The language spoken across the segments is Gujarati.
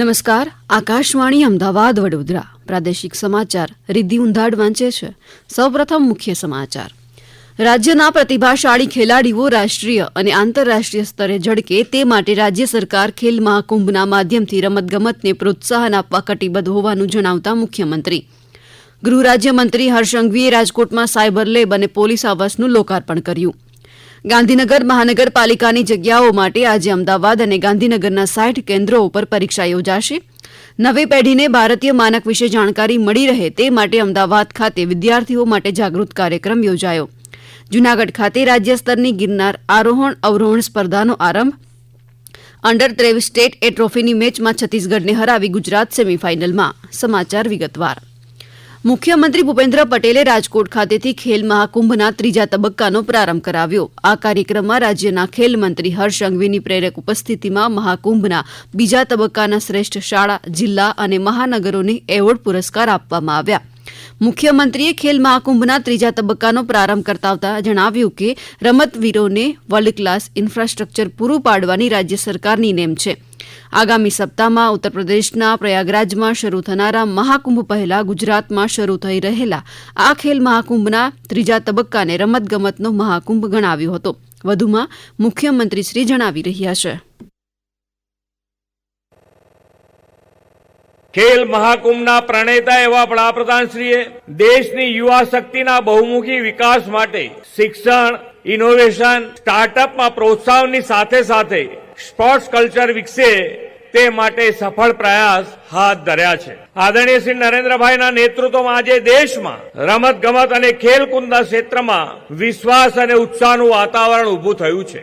નમસ્કાર, આકાશવાણી અમદાવાદ વડોદરા. પ્રાદેશિક સમાચાર રિદ્ધિ ઉંધાડ વાંચે છે. સૌપ્રથમ મુખ્ય સમાચાર. રાજ્યના પ્રતિભાશાળી ખેલાડીઓ રાષ્ટ્રીય અને આંતરરાષ્ટ્રીય સ્તરે ઝળકે તે માટે રાજ્ય સરકાર ખેલ મહાકુંભના માધ્યમથી રમતગમતને પ્રોત્સાહન આપવા કટિબદ્ધ હોવાનું જણાવતા મુખ્યમંત્રી. ગૃહ રાજ્યમંત્રી હર્ષ સંઘવીએ રાજકોટમાં સાયબર લેબ અને પોલીસ આવાસનું લોકાર્પણ કર્યું. ગાંધીનગર મહાનગરપાલિકાની જગ્યાઓ માટે આજે અમદાવાદ અને ગાંધીનગરના સાઠ કેન્દ્રો ઉપર પરીક્ષા યોજાશે. નવી પેઢીને ભારતીય માનક વિશે જાણકારી મળી રહે તે માટે અમદાવાદ ખાતે વિદ્યાર્થીઓ માટે જાગૃત કાર્યક્રમ યોજાયો. જૂનાગઢ ખાતે રાજ્ય સ્તરની ગિરનાર આરોહણ અવરોહણ સ્પર્ધાનો આરંભ. અંડર ત્રેવીસ સ્ટેટ એ ટ્રોફીની મેચમાં છત્તીસગઢને હરાવી ગુજરાત સેમીફાઇનલમાં. સમાચાર વિગતવાર. મુખ્યમંત્રી ભૂપેન્દ્ર પટેલે રાજકોટ ખાતેથી ખેલ મહાકુંભના ત્રીજા તબક્કાનો પ્રારંભ કરાવ્યો. આ કાર્યક્રમમાં રાજ્યના ખેલ મંત્રી હર્ષ સંઘવીની પ્રેરક ઉપસ્થિતિમાં મહાકુંભના બીજા તબક્કાના શ્રેષ્ઠ શાળા, જિલ્લા અને મહાનગરોને એવોર્ડ પુરસ્કાર આપવામાં આવ્યા. મુખ્યમંત્રીએ ખેલ મહાકુંભના ત્રીજા તબક્કાનો પ્રારંભ કરતા જણાવ્યું કે રમતવીરોને વર્લ્ડ ક્લાસ ઇન્ફ્રાસ્ટ્રક્ચર પૂરું પાડવાની રાજ્ય સરકારની નેમ છે. આગામી સપ્તાહમાં ઉત્તરપ્રદેશના પ્રયાગરાજમાં શરૂ થનારા મહાકુંભ પહેલા ગુજરાતમાં શરૂ થઈ રહેલા આ ખેલ મહાકુંભના ત્રીજા તબક્કાને રમતગમતનો મહાકુંભ ગણાવ્યો હતો. વધુમાં મુખ્યમંત્રીશ્રી જણાવી રહ્યા છે. ખેલ મહાકુંભના પ્રણેતા એવા વડાપ્રધાનશ્રીએ દેશની યુવા શક્તિના બહુમુખી વિકાસ માટે શિક્ષણ ઇનોવેશન સ્ટાર્ટઅપમાં પ્રોત્સાહનની સાથે સાથે સ્પોર્ટ્સ કલ્ચર વિકસે તે માટે સફળ પ્રયાસ હાથ ધર્યા છે. આદરણીય શ્રી નરેન્દ્રભાઈના નેતૃત્વમાં આજે દેશમાં રમત ગમત અને ખેલકૂદના ક્ષેત્રમાં વિશ્વાસ અને ઉત્સાહનું વાતાવરણ ઊભું થયું છે.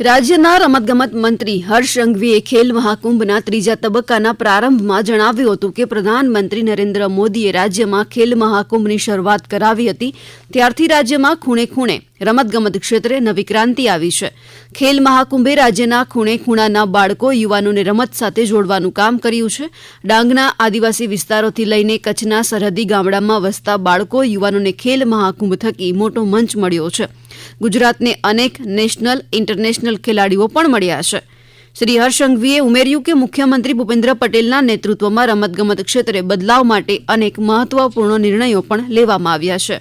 રાજ્યના રમતગમત મંત્રી હર્ષ સંઘવીએ ખેલ મહાકુંભના ત્રીજા તબક્કાના પ્રારંભમાં જણાવ્યું હતું કે પ્રધાનમંત્રી નરેન્દ્ર મોદીએ રાજ્યમાં ખેલ મહાકુંભની શરૂઆત કરાવી હતી. ત્યારથી રાજ્યમાં ખૂણે ખૂણે રમતગમત ક્ષેત્રે નવી ક્રાંતિ આવી છે. ખેલ મહાકુંભે રાજ્યના ખૂણે ખૂણાના બાળકો, યુવાનોને રમત સાથે જોડવાનું કામ કર્યું છે. ડાંગના આદિવાસી વિસ્તારોથી લઈને કચ્છના સરહદી ગામડામાં વસતા બાળકો, યુવાનોને ખેલ મહાકુંભ થકી મોટો મંચ મળ્યો છે. ગુજરાતને અનેક નેશનલ, ઇન્ટરનેશનલ ખેલાડીઓ પણ મળ્યા છે. શ્રી હર્ષંઘવીએ ઉમેર્યું કે મુખ્યમંત્રી ભૂપેન્દ્ર પટેલના નેતૃત્વમાં રમતગમત ક્ષેત્રે બદલાવ માટે અનેક મહત્વપૂર્ણ નિર્ણયો પણ લેવામાં આવ્યા છે.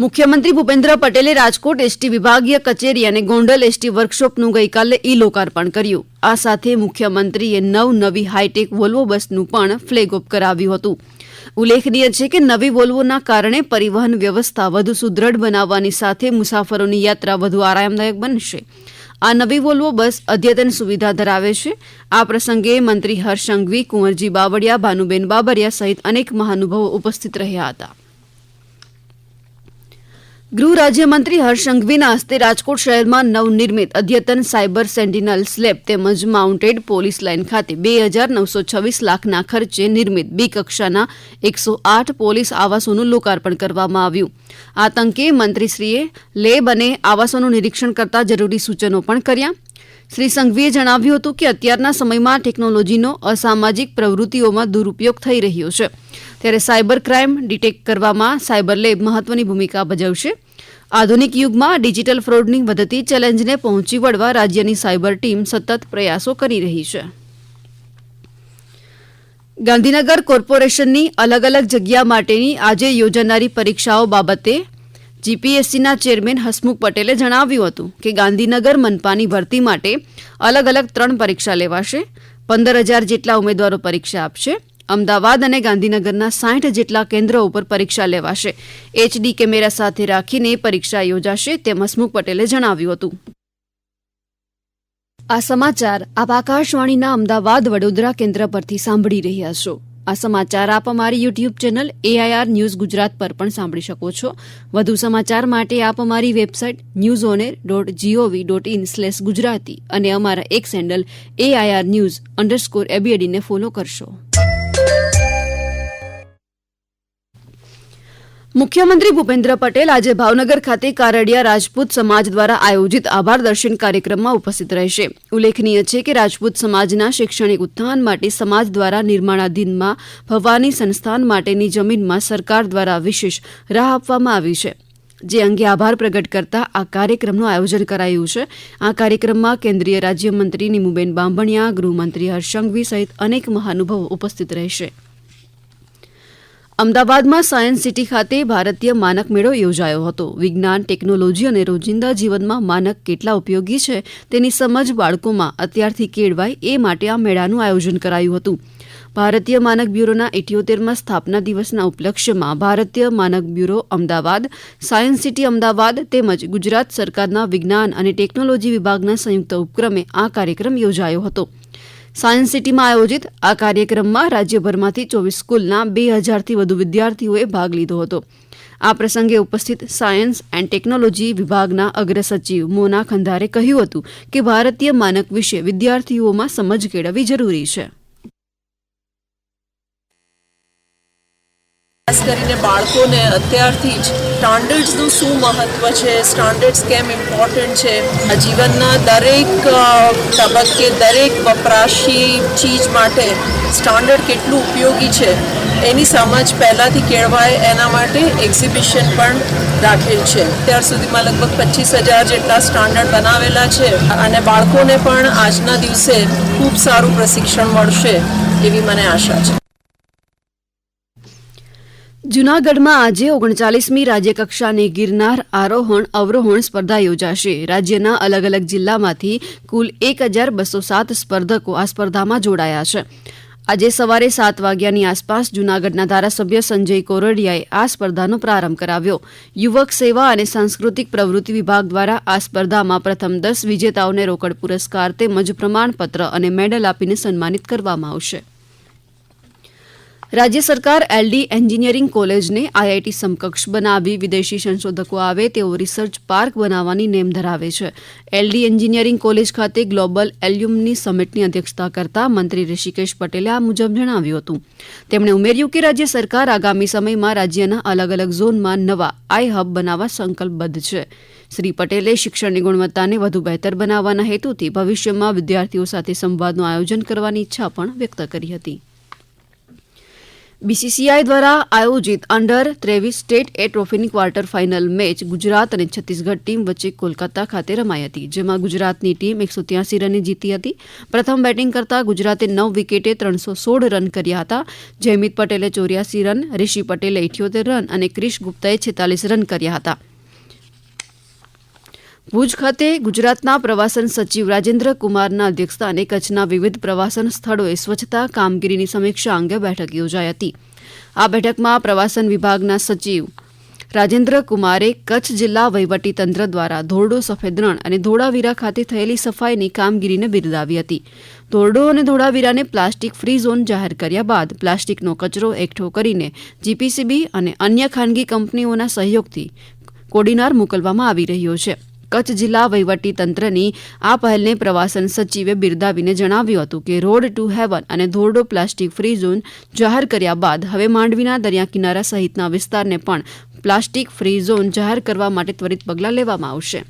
મુખ્યમંત્રી ભૂપેન્દ્ર પટેલે રાજકોટ એસટી વિભાગીય કચેરી અને ગોંડલ એસટી વર્કશોપનું ગઈકાલે ઈ લોકાર્પણ કર્યું. આ સાથે મુખ્યમંત્રીએ નવ નવી હાઈટેક વોલ્વો બસનું પણ ફ્લેગ ઓફ કરાવ્યું હતું. ઉલ્લેખનીય છે કે નવી વોલ્વોના કારણે પરિવહન વ્યવસ્થા વધુ સુદૃઢ બનાવવાની સાથે મુસાફરોની યાત્રા વધુ આરામદાયક બનશે. આ નવી વોલ્વો બસ અદ્યતન સુવિધા ધરાવે છે. આ પ્રસંગે મંત્રી હર્ષ સંઘવી કુંવરજી બાવળિયા, ભાનુબેન બાબરિયા સહિત અનેક મહાનુભાવો ઉપસ્થિત રહ્યા હતા. ગૃહ રાજ્યમંત્રી હર્ષ સંઘવીના હસ્તે રાજકોટ શહેરમાં નવનિર્મિત અદ્યતન સાયબર સેન્ટિનલ સ્લેબ તેમજ માઉન્ટેડ પોલીસ લાઇન ખાતે બે હજાર નવસો છવ્વીસ લાખના ખર્ચે નિર્મિત બી કક્ષાના એકસો આઠ પોલીસ આવાસોનું લોકાર્પણ કરવામાં આવ્યું. આતંકે તંકે મંત્રીશ્રીએ લેબ અને આવાસોનું નિરીક્ષણ કરતા જરૂરી સૂચનો પણ કર્યા. શ્રી સંઘવીએ જણાવ્યું હતું કે અત્યારના સમયમાં ટેકનોલોજીનો અસામાજિક પ્રવૃત્તિઓમાં દુરુપયોગ થઈ રહ્યો છે. ત્યારે સાયબર ક્રાઇમ ડિટેક્ટ કરવામાં સાયબર લેબ મહત્વની ભૂમિકા ભજવશે. આધુનિક યુગમાં ડિજિટલ ફ્રોડની વધતી ચેલેન્જને પહોંચી વળવા રાજ્યની સાયબર ટીમ સતત પ્રયાસો કરી રહી છે. ગાંધીનગર કોર્પોરેશનની અલગ અલગ જગ્યા માટેની આજે યોજાનારી પરીક્ષાઓ બાબતે જીપીએસસીના ચેરમેન હસમુખ પટેલે જણાવ્યું હતું કે ગાંધીનગર મનપાની ભરતી માટે અલગ અલગ ત્રણ પરીક્ષા લેવાશે. પંદર હજાર જેટલા ઉમેદવારો પરીક્ષા આપશે. અમદાવાદ અને ગાંધીનગરના સાઠ જેટલા કેન્દ્રો ઉપર પરીક્ષા લેવાશે. એચડી કેમેરા સાથે રાખીને પરીક્ષા યોજાશે તેમ હસમુખ પટેલે જણાવ્યું હતું. આ સમાચાર આપ આકાશવાણીના અમદાવાદ વડોદરા કેન્દ્ર પરથી સાંભળી રહ્યા છો. આ સમાચાર આપ અમારી YouTube channel AIR news Gujarat પર પણ સાંભળી શકો છો. વધુ સમાચાર માટે આપ અમારી website news on air dot GOV dot in slash Gujarati અને અમારા એક સેન્ડલ એઆઈઆર ન્યૂઝ અંડરસ્કોર એબીએડીને ફોલો કરશો. મુખ્યમંત્રી ભૂપેન્દ્ર પટેલ આજે ભાવનગર ખાતે કારડિયા રાજપૂત સમાજ દ્વારા આયોજિત આભાર દર્શન કાર્યક્રમમાં ઉપસ્થિત રહેશે. ઉલ્લેખનીય છે કે રાજપૂત સમાજના શૈક્ષણિક ઉત્થાન માટે સમાજ દ્વારા નિર્માણાધીનમાં ભવાની સંસ્થાન માટેની જમીનમાં સરકાર દ્વારા વિશેષ રાહ આપવામાં આવી છે. જે અંગે આભાર પ્રગટ કરતા આ કાર્યક્રમનું આયોજન કરાયું છે. આ કાર્યક્રમમાં કેન્દ્રીય રાજ્યમંત્રી નીમુબેન બાંભણિયા, ગૃહમંત્રી હર્ષ સંઘવી સહિત અનેક મહાનુભાવો ઉપસ્થિત રહેશે. અમદાવાદમાં સાયન્સ સિટી ખાતે ભારતીય માનક મેળો યોજાયો હતો. વિજ્ઞાન, ટેકનોલોજી અને રોજિંદા જીવનમાં માનક કેટલા ઉપયોગી છે તેની સમજ બાળકોમાં અત્યારથી કેળવાય એ માટે આ મેળાનું આયોજન કરાયું હતું. ભારતીય માનક બ્યુરોના ઇઠ્યોતેરમાં સ્થાપના દિવસના ઉપલક્ષ્યમાં ભારતીય માનક bureau Ahmedabad, science city Ahmedabad તેમજ ગુજરાત સરકારના વિજ્ઞાન અને ટેકનોલોજી વિભાગના સંયુક્ત ઉપક્રમે આ કાર્યક્રમ યોજાયો હતો. સાયન્સ સિટીમાં આયોજિત આ કાર્યક્રમમાં રાજ્યભરમાંથી ચોવીસ સ્કૂલના બે હજારથી વધુ વિદ્યાર્થીઓએ ભાગ લીધો હતો. આ પ્રસંગે ઉપસ્થિત સાયન્સ એન્ડ ટેકનોલોજી વિભાગના અગ્ર સચિવ મોના ખંધારે કહ્યું હતું કે ભારતીય માનક વિશે વિદ્યાર્થીઓમાં સમજ કેળવવી જરૂરી છે. ખાસ કરીને બાળકોને અત્યારથી જ સ્ટાન્ડર્ડ્સનું શું મહત્ત્વ છે? સ્ટાન્ડર્ડ્સ કેમ ઇમ્પોર્ટન્ટ છે? જીવનના દરેક તબક્કે દરેક વપરાશી ચીજ માટે સ્ટાન્ડર્ડ કેટલું ઉપયોગી છે? એની સમજ પહેલાંથી કેળવાય એના માટે એક્ઝિબિશન પણ રાખેલ છે. અત્યાર સુધીમાં લગભગ પચીસ હજાર જેટલા સ્ટાન્ડર્ડ બનાવેલા છે અને બાળકોને પણ આજના દિવસે ખૂબ સારું પ્રશિક્ષણ મળશે એવી મને આશા છે. જૂનાગઢમાં આજે ઓગણચાલીસમી રાજ્યકક્ષાની ગિરનાર આરોહણ અવરોહણ સ્પર્ધા યોજાશે. રાજ્યના અલગ અલગ જિલ્લામાંથી કુલ એક હજાર બસો સાત સ્પર્ધકો આ સ્પર્ધામાં જોડાયા છે. આજે સવારે સાત વાગ્યાની આસપાસ જૂનાગઢના ધારાસભ્ય સંજય કોરડિયાએ આ સ્પર્ધાનો પ્રારંભ કરાવ્યો. યુવક સેવા અને સાંસ્કૃતિક પ્રવૃત્તિ વિભાગ દ્વારા આ સ્પર્ધામાં પ્રથમ દસ વિજેતાઓને રોકડ પુરસ્કાર તેમજ પ્રમાણપત્ર અને મેડલ આપીને સન્માનિત કરવામાં આવશે. રાજ્ય સરકાર એલડી એન્જિનિયરિંગ કોલેજને આઈઆઈટી સમકક્ષ બનાવી વિદેશી સંશોધકો આવે તેવો રિસર્ચ પાર્ક બનાવવાની નેમ ધરાવે છે. એલડી એન્જિનિયરિંગ કોલેજ ખાતે ગ્લોબલ એલ્યુમની સમિટની અધ્યક્ષતા કરતા મંત્રી ઋષિકેશ પટેલે આ મુજબ જણાવ્યું હતું. તેમણે ઉમેર્યું કે રાજ્ય સરકાર આગામી સમયમાં રાજ્યના અલગ અલગ ઝોનમાં નવા આઈ હબ બનાવવા સંકલ્પબદ્ધ છે. શ્રી પટેલે શિક્ષણની ગુણવત્તાને વધુ બહેતર બનાવવાના હેતુથી ભવિષ્યમાં વિદ્યાર્થીઓ સાથે સંવાદનું આયોજન કરવાની ઈચ્છા પણ વ્યક્ત કરી હતી. બીસીસીઆઈ દ્વારા આયોજિત અંડર ત્રેવીસ સ્ટેટ એ ટ્રોફીની ક્વાર્ટર ફાઇનલ મેચ ગુજરાત અને છત્તીસગઢ ટીમ વચ્ચે કોલકાતા ખાતે રમાઈ હતી, જેમાં ગુજરાતની ટીમ એકસો ત્યાસી રને જીતી હતી. પ્રથમ બેટિંગ કરતા ગુજરાતે નવ વિકેટે ત્રણસો સોળ રન કર્યા હતા. જયમિત પટેલે ચોર્યાસી રન રિષિ પટેલે ઇઠ્યોતેર રન અને ક્રિશ ગુપ્તાએ છેતાલીસ રન કર્યા હતા. ભુજ ખાતે ગુજરાતના પ્રવાસન સચિવ રાજેન્દ્ર કુમારના અધ્યક્ષસ્થાને કચ્છના વિવિધ પ્રવાસન સ્થળોએ સ્વચ્છતા, કામગીરીની સમીક્ષા અંગે બેઠક યોજાઈ હતી. આ બેઠકમાં પ્રવાસન વિભાગના સચિવ રાજેન્દ્ર કુમારે કચ્છ જિલ્લા વહીવટીતંત્ર દ્વારા ધોરડો સફેદ રણ અને ધોળાવીરા ખાતે થયેલી સફાઈની કામગીરીને બિરદાવી હતી. ધોરડો અને ધોળાવીરાને પ્લાસ્ટિક ફ્રી ઝોન જાહેર કર્યા બાદ પ્લાસ્ટિકનો કચરો એકઠો કરીને જીપીસીબી અને અન્ય ખાનગી કંપનીઓના સહયોગથી કોડીનાર મોકલવામાં આવી રહ્યો છે. કચ્છ જિલ્લા વહીવટી આ પહેલને પ્રવાસન સચિવે બિરદાવીને જણાવ્યું હતું કે રોડ ટુ હેવન અને ધોરડો પ્લાસ્ટિક ફ્રી ઝોન જાહેર કર્યા બાદ હવે માંડવીના દરિયા કિનારા સહિતના વિસ્તારને પણ પ્લાસ્ટિક ફ્રી ઝોન જાહેર કરવા માટે ત્વરિત પગલાં લેવામાં આવશે.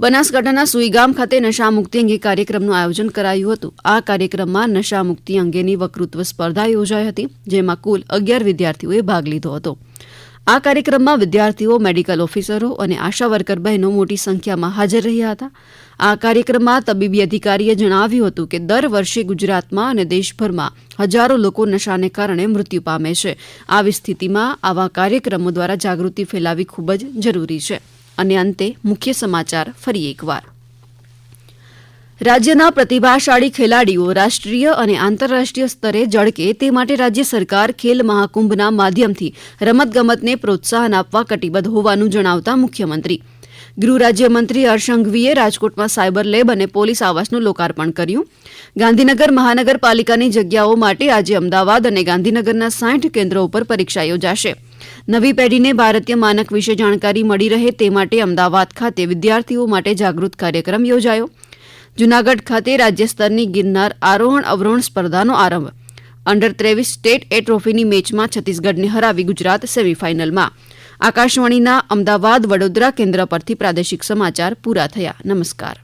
બનાસકાંઠાના સુઈગામ ખાતે નશામુક્તિ અંગે કાર્યક્રમનું આયોજન કરાયું હતું. આ કાર્યક્રમમાં નશામુક્તિ અંગેની વક્તૃત્વ સ્પર્ધા યોજાઈ હતી, જેમાં કુલ અગિયાર વિદ્યાર્થીઓએ ભાગ લીધો હતો. આ કાર્યક્રમમાં વિદ્યાર્થીઓ મેડિકલ ઓફિસરો અને આશા વર્કર બહેનો મોટી સંખ્યામાં હાજર રહ્યા હતા. આ કાર્યક્રમમાં તબીબી અધિકારીએ જણાવ્યું હતું કે દર વર્ષે ગુજરાતમાં અને દેશભરમાં હજારો લોકો નશાને કારણે મૃત્યુ પામે છે. આવી સ્થિતિમાં આવા કાર્યક્રમો દ્વારા જાગૃતિ ફેલાવી ખૂબ જ જરૂરી છે. અને અંતે મુખ્ય સમાચાર ફરી એકવાર. રાજ્યના પ્રતિભાશાળી ખેલાડીઓ રાષ્ટ્રીય અને આંતરરાષ્ટ્રીય સ્તરે જળકે તે માટે રાજ્ય સરકાર ખેલ મહાકુંભના માધ્યમથી રમતગમતને પ્રોત્સાહન આપવા કટિબદ્ધ હોવાનું જણાવતા મુખ્યમંત્રી. ગૃહ રાજ્યમંત્રી હર્ષંઘવીએ રાજકોટમાં સાયબર લેબ અને પોલીસ આવાસનું લોકાર્પણ કર્યું. ગાંધીનગર મહાનગરપાલિકાની જગ્યાઓ માટે આજે અમદાવાદ અને ગાંધીનગરના સાઠ કેન્દ્રો ઉપર પરીક્ષા યોજાશે. નવી પેઢીને ભારતીય માનક વિશે જાણકારી મળી રહે તે માટે અમદાવાદ ખાતે વિદ્યાર્થીઓ માટે જાગૃત કાર્યક્રમ યોજાયો. જૂનાગઢ ખાતે રાજ્ય સ્તરની ગિરનાર આરોહણ અવરોહણ સ્પર્ધાનો આરંભ. અંડર ત્રેવીસ સ્ટેટ એ ટ્રોફીની મેચમાં છત્તીસગઢને હરાવી ગુજરાત સેમીફાઇનલમાં. આકાશવાણીના અમદાવાદ વડોદરા કેન્દ્ર પરથી પ્રાદેશિક સમાચાર પૂરા થયા. નમસ્કાર.